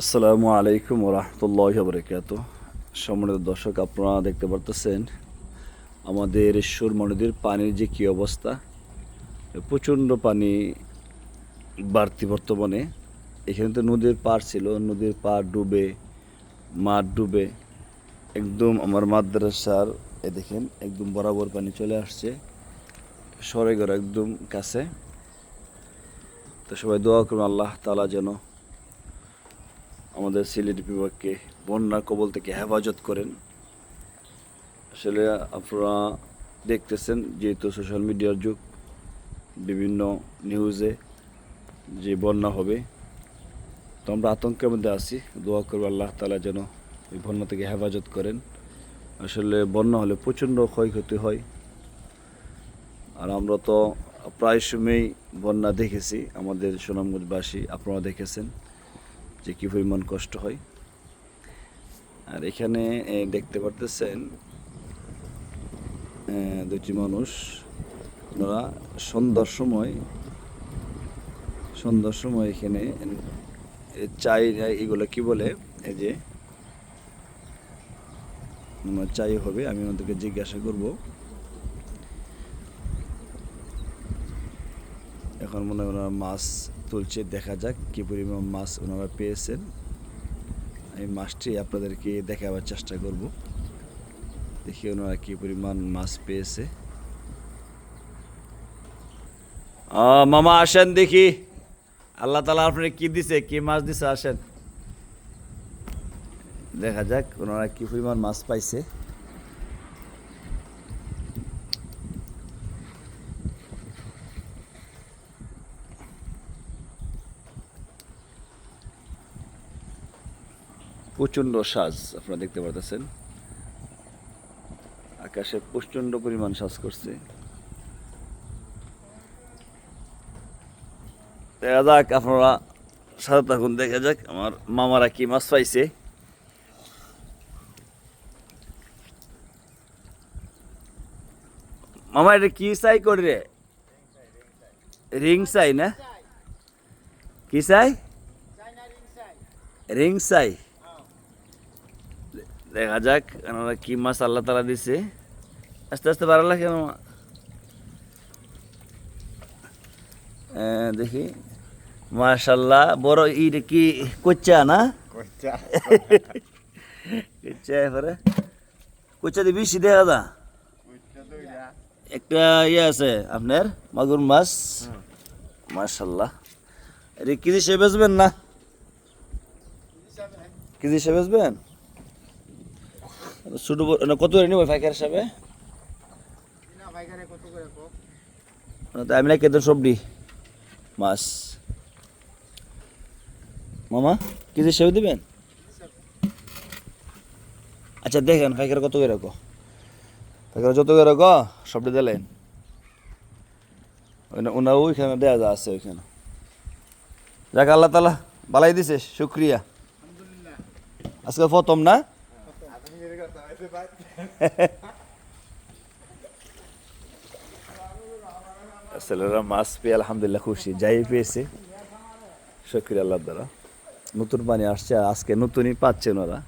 আসসালামু আলাইকুম রহমতুল্লাহ বরকাত সম্মানিত দর্শক, আপনারা দেখতে পারতেছেন আমাদের সুরমা পানির যে কী অবস্থা, প্রচণ্ড পানি বাড়তি বর্তমানে। এখানে তো নদীর পার ছিল, নদীর পার ডুবে, মাঠ ডুবে, একদম আমার মাদ্রাসার, এ দেখেন, একদম বরাবর পানি চলে আসছে, সরেগড় একদম কাছে। তো সবাই দোয়া করুন, আল্লাহ তালা যেন আমাদের সিলেট বিভাগকে বন্যার কবল থেকে হেফাজত করেন। আসলে আপনারা দেখতেছেন যেহেতু সোশ্যাল মিডিয়ার যুগ, বিভিন্ন নিউজে যে বন্যা হবে, তো আমরা আতঙ্কের মধ্যে আছি। দোয়া করব আল্লাহ তালা যেন ওই বন্যা থেকে হেফাজত করেন। আসলে বন্যা হলে প্রচণ্ড ক্ষয়ক্ষতি হয়। আর আমরা তো প্রায় সময়ই বন্যা দেখেছি। আমাদের সুনামগঞ্জবাসী আপনারা দেখেছেন। যে কী পরিমাণ কষ্ট হয়। আর এখানে দেখতে পারতেছেন দুটি মানুষ। ওনারা সন্ধ্যার সময় সন্ধ্যার সময় এখানে চাই এগুলো কি বলে? এই যে চাই হবে, আমি ওদেরকে জিজ্ঞাসা করব। এখন মনে হয় ওনারা মাছ তুলছে, দেখা যাক কী পরিমাণ মাছ ওনারা পেয়েছেন। আমি মাছটি আপনাদেরকে দেখাবার চেষ্টা করব। দেখি ওনারা কী পরিমাণ মাছ পেয়েছে। মামা আসেন দেখি। আল্লাহ তালা আপনার কি দিছে? কি মাছ দিছে? আসেন। দেখা যাক ওনারা কি পরিমাণ মাছ পাইছে। প্রচণ্ড সাজ আপনারা দেখতে পারতেছেন। আকাশে প্রচণ্ড পরিমাণ সাজ করছে। দেখা যাক আপনারা সাথে থাকুন দেখা যাক। আমার মামারা কি মাছ পাইছে। মামা এটা কি চাই করি রে? রিং চাই না? কি চাই? রিং চাই। দেখা যাক ওনারা কি মাছ আল্লাহ তালা দিছে। আস্তে আস্তে বাড়ালা কেন দেখি। মাশাল্লাহ বড় ইট কি কোচ্চা না? কচ্চা কোচ্চা এবারে। কোচ্চা দিয়ে বেশি দেখা যা একটা ইয়ে আছে আপনার মাগুর মাছ। মাশাল্লাহ এটা কেজি হিসেবে বেচবেন না? কেজি হিসেবে বেচবেন? ছোটো কত করে নিব হিসাবে? পাইকারে তো আমি না কেতন সবজি মাছ মামা কেজি হিসেবে দিবেন? আচ্ছা দেখেন ফাইকার কত করে রাখো ফাইকার যত করে রাখো সবটি দিলেন। ওনা ওইখানে দেওয়া যা আছে ওইখানে। যাক আল্লাহ তালা বালাই দিছে শুক্রিয়া। আজকে প্রথম না? মাছ পেয়ে আলহামদুলিল্লাহ খুশি। যাই পেয়েছে। শুক্রিয়া আল্লাহ দ্বারা। নতুন পানি আসছে। আজকে নতুনই পাচ্ছেন ওরা।